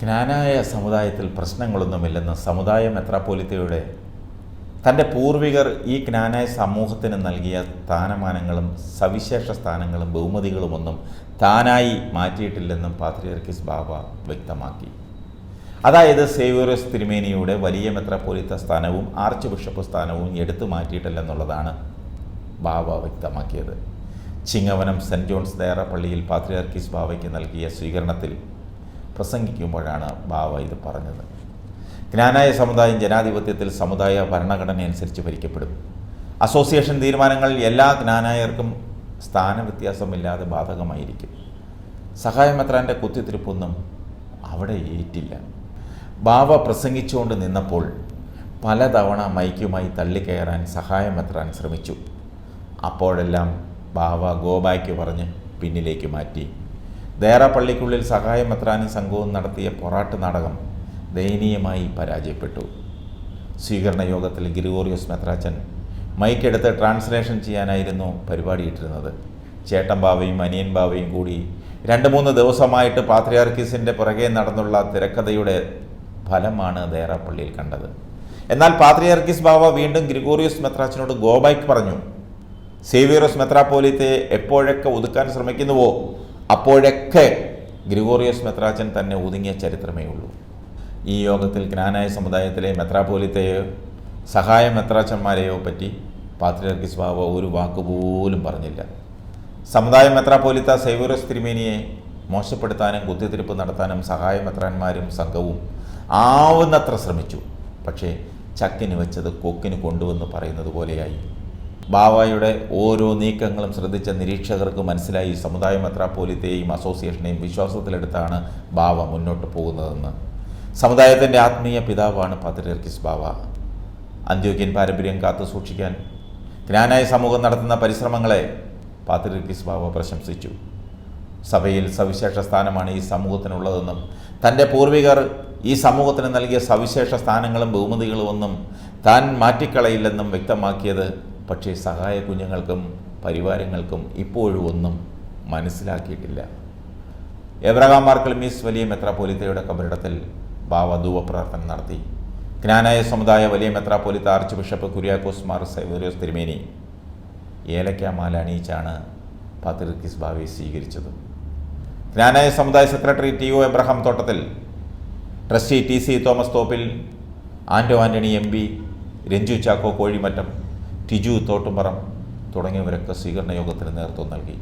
ജ്ഞാനായ സമുദായത്തിൽ പ്രശ്നങ്ങളൊന്നുമില്ലെന്ന് സമുദായ മെത്രാപ്പോലിത്തയുടെ തന്റെ പൂർവികർ ഈ ജ്ഞാനായ സമൂഹത്തിന് നൽകിയ സ്ഥാനമാനങ്ങളും സവിശേഷ സ്ഥാനങ്ങളും ബഹുമതികളുമൊന്നും താനായി മാറ്റിയിട്ടില്ലെന്നും പാത്രിയർക്കിസ് ബാബ വ്യക്തമാക്കി. അതായത് സേവ്യോറസ് തിരുമേനിയുടെ വലിയ മെത്രാപ്പോലിത്ത സ്ഥാനവും ആർച്ച് ബിഷപ്പ് സ്ഥാനവും എടുത്തു മാറ്റിയിട്ടില്ലെന്നുള്ളതാണ് ബാബ വ്യക്തമാക്കിയത്. ചിങ്ങവനം സെന്റ് ജോൺസ് ദയറ പള്ളിയിൽ പാത്രിയാർക്കിസ് ബാബയ്ക്ക് നൽകിയ സ്വീകരണത്തിൽ പ്രസംഗിക്കുമ്പോഴാണ് ബാവ ഇത് പറഞ്ഞത്. ജ്ഞാനായ സമുദായം ജനാധിപത്യത്തിൽ സമുദായ ഭരണഘടനയനുസരിച്ച് ഭരിക്കപ്പെടും. അസോസിയേഷൻ തീരുമാനങ്ങൾ എല്ലാ ജ്ഞാനായർക്കും സ്ഥാനവ്യത്യാസമില്ലാതെ ബാധകമായിരിക്കും. സഹായമെത്രാന്റെ കുത്തിത്തിരിപ്പൊന്നും അവിടെ ഏറ്റില്ല. ബാവ പ്രസംഗിച്ചുകൊണ്ട് നിന്നപ്പോൾ പലതവണ മൈക്കുമായി തള്ളിക്കയറാൻ സഹായമെത്രാൻ ശ്രമിച്ചു. അപ്പോഴെല്ലാം ബാവ ഗോബായ്ക്ക് പറഞ്ഞ് പിന്നിലേക്ക് മാറ്റി. ദേറ പള്ളിക്കുള്ളിൽ സഹായമെത്രാനും സംഘവും നടത്തിയ പൊറാട്ട് നാടകം ദയനീയമായി പരാജയപ്പെട്ടു. സ്വീകരണ യോഗത്തിൽ ഗ്രിഗോറിയോസ് മെത്രാച്ചൻ മൈക്കെടുത്ത് ട്രാൻസ്ലേഷൻ ചെയ്യാനായിരുന്നു പരിപാടിയിട്ടിരുന്നത്. ചേട്ടൻ ബാവയും അനിയൻ ബാവയും കൂടി രണ്ട് മൂന്ന് ദിവസമായിട്ട് പാത്രിയാർക്കീസിന്റെ പുറകെ നടന്നുള്ള തിരക്കഥയുടെ ഫലമാണ് ദേറാപ്പള്ളിയിൽ കണ്ടത്. എന്നാൽ പാത്രിയാർക്കീസ് ബാവ വീണ്ടും ഗ്രിഗോറിയസ് മെത്രാച്ചനോട് ഗോബൈക്ക് പറഞ്ഞു. സേവിയറോസ് മെത്രാപ്പോലിത്തെ എപ്പോഴൊക്കെ ഒതുക്കാൻ ശ്രമിക്കുന്നുവോ? അപ്പോഴൊക്കെ ഗ്രിഗോറിയസ് മെത്രാച്ചൻ തന്നെ ഒതുങ്ങിയ ചരിത്രമേ ഉള്ളൂ. ഈ യോഗത്തിൽ ജ്ഞാനായ സമുദായത്തിലെ മെത്രാപോലിത്തെയോ സഹായ മെത്രാച്ചന്മാരെയോ പറ്റി പാത്രിയർക്കിസ് ബാബ ഒരു വാക്കുപോലും പറഞ്ഞില്ല. സമുദായ മെത്രാപോലിത്ത സേവ്യറോസ് തിരുമേനിയെ മോശപ്പെടുത്താനും കുത്തിത്തിരിപ്പ് നടത്താനും സഹായ മെത്രാന്മാരും സംഘവും ആവുന്നത്ര ശ്രമിച്ചു. പക്ഷേ ചക്കിന് വെച്ചത് കൊക്കിന് കൊണ്ടുവന്ന് പറയുന്നത് പോലെയായി. ബാവായുടെ ഓരോ നീക്കങ്ങളും ശ്രദ്ധിച്ച നിരീക്ഷകർക്ക് മനസ്സിലായി. സമുദായ മെത്രാപ്പോലിത്തെയും അസോസിയേഷനെയും വിശ്വാസത്തിലെടുത്താണ് ബാവ മുന്നോട്ട് പോകുന്നതെന്ന്. സമുദായത്തിന്റെ ആത്മീയ പിതാവാണ് പാത്രിയർക്കിസ് ബാവ. അന്ത്യോക്യൻ പാരമ്പര്യം കാത്തു സൂക്ഷിക്കാൻ ജ്ഞാനായ സമൂഹം നടത്തുന്ന പരിശ്രമങ്ങളെ പാത്രിയർക്കിസ് ബാവ പ്രശംസിച്ചു. സഭയിൽ സവിശേഷ സ്ഥാനമാണ് ഈ സമൂഹത്തിനുള്ളതെന്നും തന്റെ പൂർവികർ ഈ സമൂഹത്തിന് നൽകിയ സവിശേഷ സ്ഥാനങ്ങളും ബഹുമതികളും ഒന്നും താൻ മാറ്റിക്കളയില്ലെന്നും വ്യക്തമാക്കിയത് പക്ഷേ സഹായ കുഞ്ഞുങ്ങൾക്കും പരിവാരങ്ങൾക്കും ഇപ്പോഴും ഒന്നും മനസ്സിലാക്കിയിട്ടില്ല. എബ്രഹാം മാർക്കൽ മീസ് വലിയ മെത്രാപോലിത്തയുടെ കബറിടത്തിൽ ഭാവധൂവ ധൂവപ്രാർത്ഥന നടത്തി. ജ്ഞാനായ സമുദായ വലിയ മെത്രാപോലിത്ത ആർച്ച് ബിഷപ്പ് കുര്യാക്കോസ് മാർ സൈവരിയോസ് തിരുമേനി. ഏലക്കാമാല അണിയിച്ചാണ് പത്രിക്കിസ് ഭാവി സ്വീകരിച്ചത്. ജ്ഞാനായ സമുദായ secretary T O Abraham Thottathil trustee T C Thomas Thoppil Ando Antony M P Ranju Chacko Kozhimattam Tiju Thottumparam തുടങ്ങിയവരൊക്കെ സ്വീകരണ യോഗത്തിന് നേതൃത്വം നൽകി.